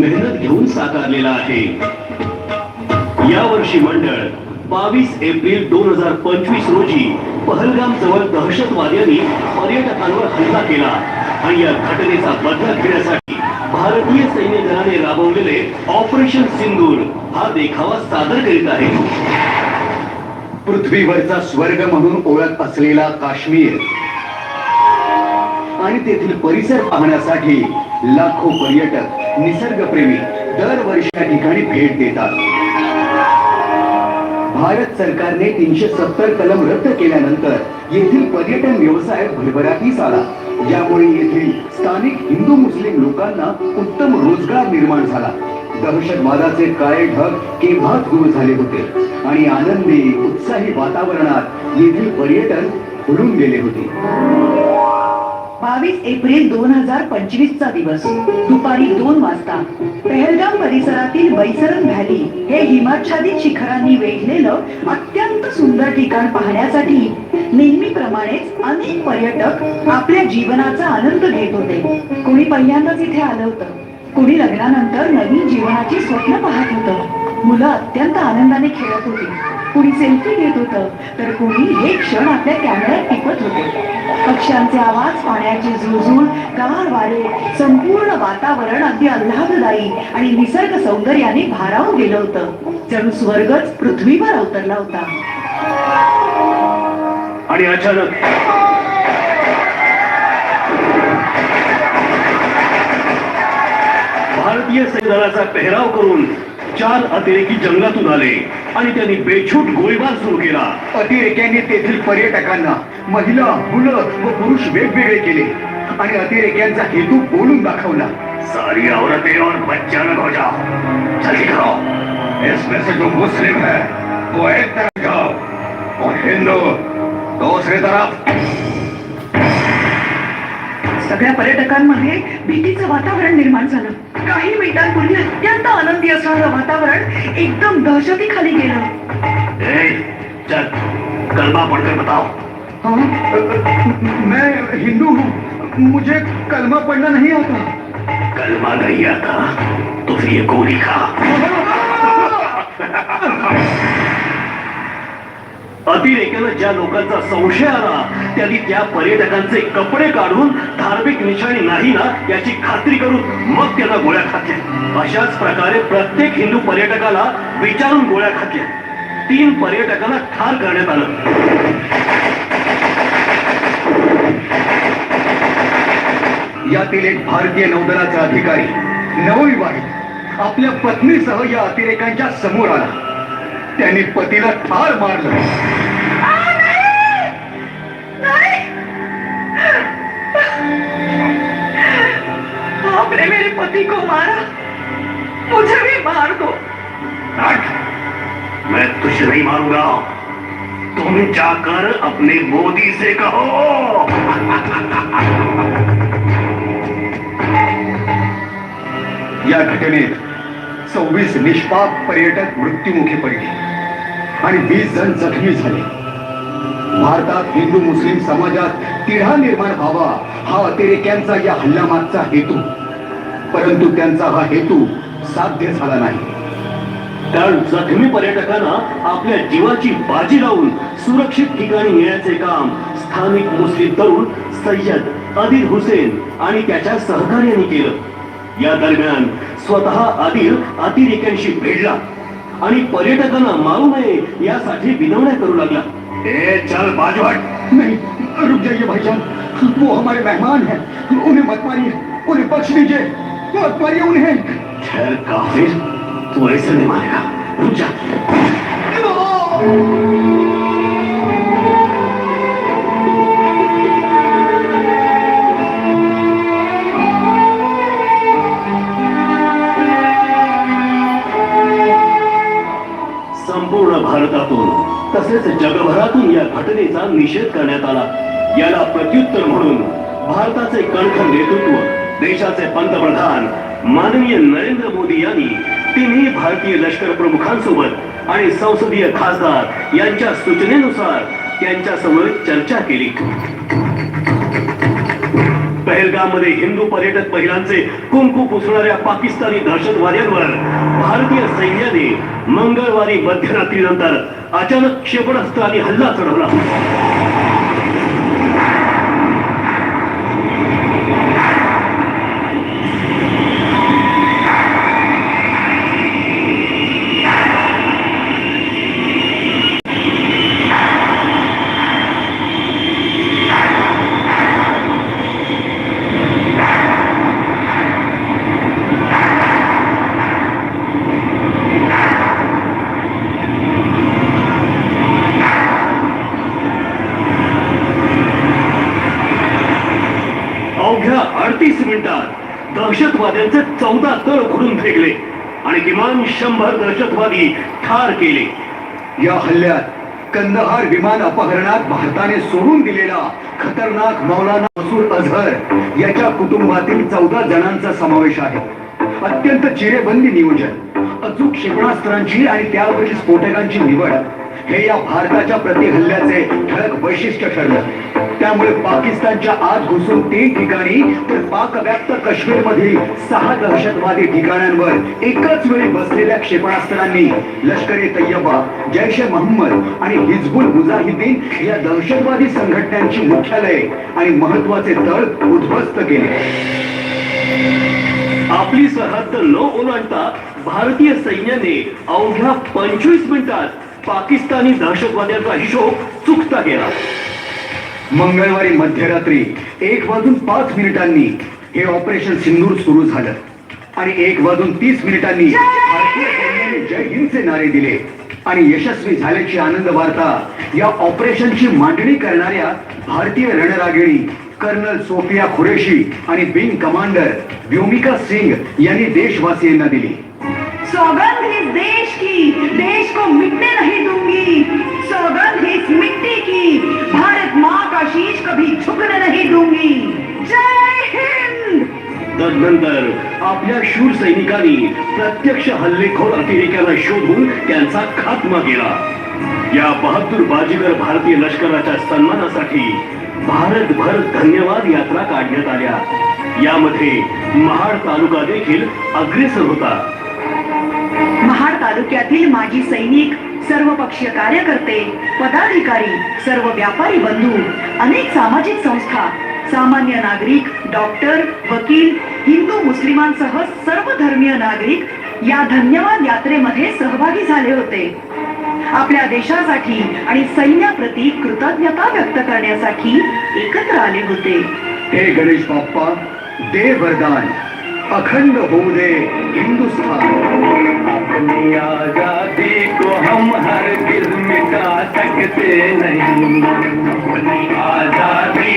मेहनत घेऊन साकारलेला आहे. यावर्षी मंडळ बावीस एप्रिल दोन हजार पंचवीस रोजी पहलगाम जवळ दहशतवाद्यांनी पर्यटकांवर हल्ला केला. आणि या घटनेचा बदला घेण्यासाठी भारतीय सैन्य दलाने राबवलेले ऑपरेशन सिंदूर हा देखावा सादर करीत आहे. पृथ्वीवरचा स्वर्ग म्हणून ओळख असलेला काश्मीर आणि तेथील परिसर पाहण्यासाठी लाखो पर्यटक निसर्गप्रेमी दरवर्षी या ठिकाणी भेट देतात. भारत सरकारने तीनशे सत्तर कलम रद्द केल्यानंतर येथील पर्यटन व्यवसाय भरभराटीस आला. यामुळे येथील स्थानिक हिंदू मुस्लिम लोकांना उत्तम रोजगार निर्माण झाला. दहशतवादाचे काळे ढग केव्हा दूर झाले होते आणि आनंदी उत्साही वातावरणात येथील पर्यटन उडून गेले होते. बावीस एप्रिल दोन हजार पंचवीस चा दिवस. दुपारी दोन वाजता पहलगाम परिसरातील बैसरन व्हॅली हे हिमाच्छादित शिखरांनी वेढलेलं अत्यंत सुंदर ठिकाण पाहण्यासाठी नेहमीप्रमाणेच अनेक पर्यटक आपल्या जीवनाचा आनंद घेत होते. कोणी पहिल्यांदाच इथे आलं होतं. कोणी लग्नानंतर नवीन जीवनाची स्वप्न पाहत होतं. मुलं अत्यंत आनंदाने खेळत होती. कुणी सेल्फी घेत होतं तर कुणी हे क्षण आपल्या कॅमेऱ्यात टिपत होते. पक्ष्यांचे आवाज पाण्याची झुळझुळ गार वारे संपूर्ण वातावरण अगदी आल्हाददायी आणि निसर्ग सौंदर्याने भारावून गेलं होतं. जणू स्वर्गच पृथ्वीवर अवतरला होता. आणि अचानक भारतीय सैन्यदलाचा पेहराव करून चार अतिरेकी जंगलातून आले आणि त्यांनी बेछूट गोळीबार सुरू केला. अतिरेक्यांनी तेथील पर्यटकांना महिला मुलं व पुरुष वेगवेगळे केले आणि अतिरेक्यांचा हेतू बोलून दाखवला. सारी औरतें और बच्चा न हो जाओ जल्दी करो इसमें से जो मुस्लिम है. वो एक तरफ जाओ. और हिंदू दूसरी तरफ. सगळ्या पर्यटकांमध्ये भीतीचं वातावरण निर्माण झालं. काही मिनिटांपूर्वी अत्यंत आनंदी असणारं वातावरण एकदम दहशतीखाली गेलं. कलमा पढ़कर बताओ हाँ, मैं हिंदू हूँ. मुझे कलमा पढ़ना नहीं आता. कलमा नहीं आता तो फिर ये गोली खा अतिरेक्यानं ज्या लोकांचा संशय आला त्यांनी त्या पर्यटकांचे कपडे काढून धार्मिक निशाणी नाही ना याची खात्री करून मग त्यांना गोळ्या खातल्या. अशाच प्रकारे प्रत्येक हिंदू पर्यटकाला विचारून गोळ्या खातल्या. तीन पर्यटकांना ठार करण्यात आलं. यातील एक भारतीय नौदलाचा अधिकारी नवविवाहित आपल्या पत्नीसह या अतिरेकांच्या समोर आला. त्यांनी पतीला ठार मारलं. आपने मेरे पति को मारा। मुझे भी मार दो। मैं तुझे नहीं मारूँगा। तुम जाकर अपने मोदी से कहो। या घटनेत सव्वीस निष्पाप पर्यटक मृत्युमुखी पडले आणि वीस जण जखमी झाले. भारतात हिंदू मुस्लिम समाजात तिढा निर्माण व्हावा हा अतिरेक्यांचा या हल्ल्यामागचा हेतू. परंतु त्यांचा हा हेतू साध्य झाला नाही. कारण जखमी पर्यटकांना आपल्या जीवाची बाजी लावून सुरक्षित ठिकाणी नेण्याचे काम स्थानिक मुस्लिम तरुण सय्यद आदिल हुसेन आणि त्याच्या सहकार्याने केलं. या दरम्यान स्वतः आदिल अतिरेक्यांशी भिडला. आणि पर्यटकांना मारू नये यासाठी विनवण्या करू लागला. ए चल बाजू हट नहीं रुक जाइए भाईजान. वो हमारे मेहमान हैं. उन्हें मत मारिए. उन्हें बख्श दीजिए. मत मारिए उन्हें. ठहर काफिर तू ऐसे नहीं मारेगा। रुक जा। तसेच जगभरातून या घटनेचा निषेध करण्यात आला. याला प्रत्युत्तर म्हणून भारताचे कणख नेतृत्व देशाचे पंतप्रधान माननीय नरेंद्र मोदी यांनी तिन्ही भारतीय लष्कर प्रमुखांसोबत आणि संसदीय खासदार यांच्या सूचनेनुसार त्यांच्यासमोर चर्चा केली. पहलगाममध्ये हिंदू पर्यटक महिलांचे कुंकू पुसणाऱ्या पाकिस्तानी दहशतवाद्यांवर भारतीय सैन्याने मंगळवारी मध्यरात्रीनंतर अचानक क्षेपणास्त्राने हल्ला चढवला अवघ्या अडतीस मिनिटात त्यांचे चौदा तळ उखडून फेकले आणि किमान शंभर दहशतवादी ठार केले. या हल्ल्यात कंदहार विमान अपहरणात भारताने सोडून दिलेला खतरनाक मौलाना मसूद अझहर याच्या कुटुंबातील चौदा जणांचा समावेश आहे. अत्यंत चिरेबंदी नियोजन अचूक क्षेपणास्त्रांची आणि त्यावरील स्फोटकांची निवड हे या भारताच्या प्रतिहल्ल्याचे ठळक वैशिष्ट्य ठरलं. त्यामुळे पाकिस्तानच्या आत घुसून तीन ठिकाणी तर पाकव्याप्त काश्मीर मधील सहा दहशतवादी ठिकाणांवर एकाच वेळी बसलेल्या क्षेपणास्त्रांनी लष्कर ए तय्यबा जैश ए मोहम्मद आणि हिजबुल मुजाहिदीन या दहशतवादी संघटनांची मुख्यालय आणि महत्त्वाचे तळ उद्ध्वस्त केले. आपली सरहद न ओलांडता भारतीय सैन्याने अवघ्या पंचवीस मिनिटात पाकिस्तानी दहशतवाद्यांचा हिशोब चुकता गेला. मंगळवारी मध्यरात्री एक वाजून पाच मिनिटांनी हे ऑपरेशन सिंदूर सुरू झालं. आणि एक वाजून तीस मिनिटांनी भारतीय सैन्याने जय हिंदचे नारे दिले. आणि यशस्वी झाल्याची आनंद वार्ता या ऑपरेशनची मांडणी करणाऱ्या भारतीय रणरागिणी कर्नल सोफिया खुरेशी आणि विंग कमांडर व्योमिका सिंग यांनी देशवासियांना दिली. सौगंध देश की मिटने नहीं दूंगी। सौगंध इस मिट्टी की। भारत माँ का शीश कभी झुकने नहीं दूंगी। जय हिंद! तदनंतर आपल्या शूर सैनिकांनी प्रत्यक्ष हल्लेखोर अतिरेक्याला शोधून त्यांचा खात्मा केला या बहादूर बाजीगर भारतीय लष्कराच्या सन्मानासाठी भारतभर धन्यवाद यात्रा काढण्यात आल्या? यामध्ये महाड तालुका देखील अग्रेसर होता. महाड तालुक्यातील माजी सैनिक सर्व पक्षीय कार्यकर्ते पदाधिकारी सर्व व्यापारी बंधू अनेक सामाजिक संस्था सामान्य नागरिक डॉक्टर वकील हिंदू मुस्लिमांसह सर्व धर्मीय नागरिक या धन्यवाद यात्रेमध्ये सहभागी झाले होते. आपल्या देशासाठी आणि सैन्याप्रती कृतज्ञता व्यक्त करण्यासाठी एकत्र आले होते. हे गणेश बाप्पा दे वरदान अखंड होऊ दे हिंदुस्थान अपनी आजादी को हम हर मिटा सकते नहीं। अपनी आजादी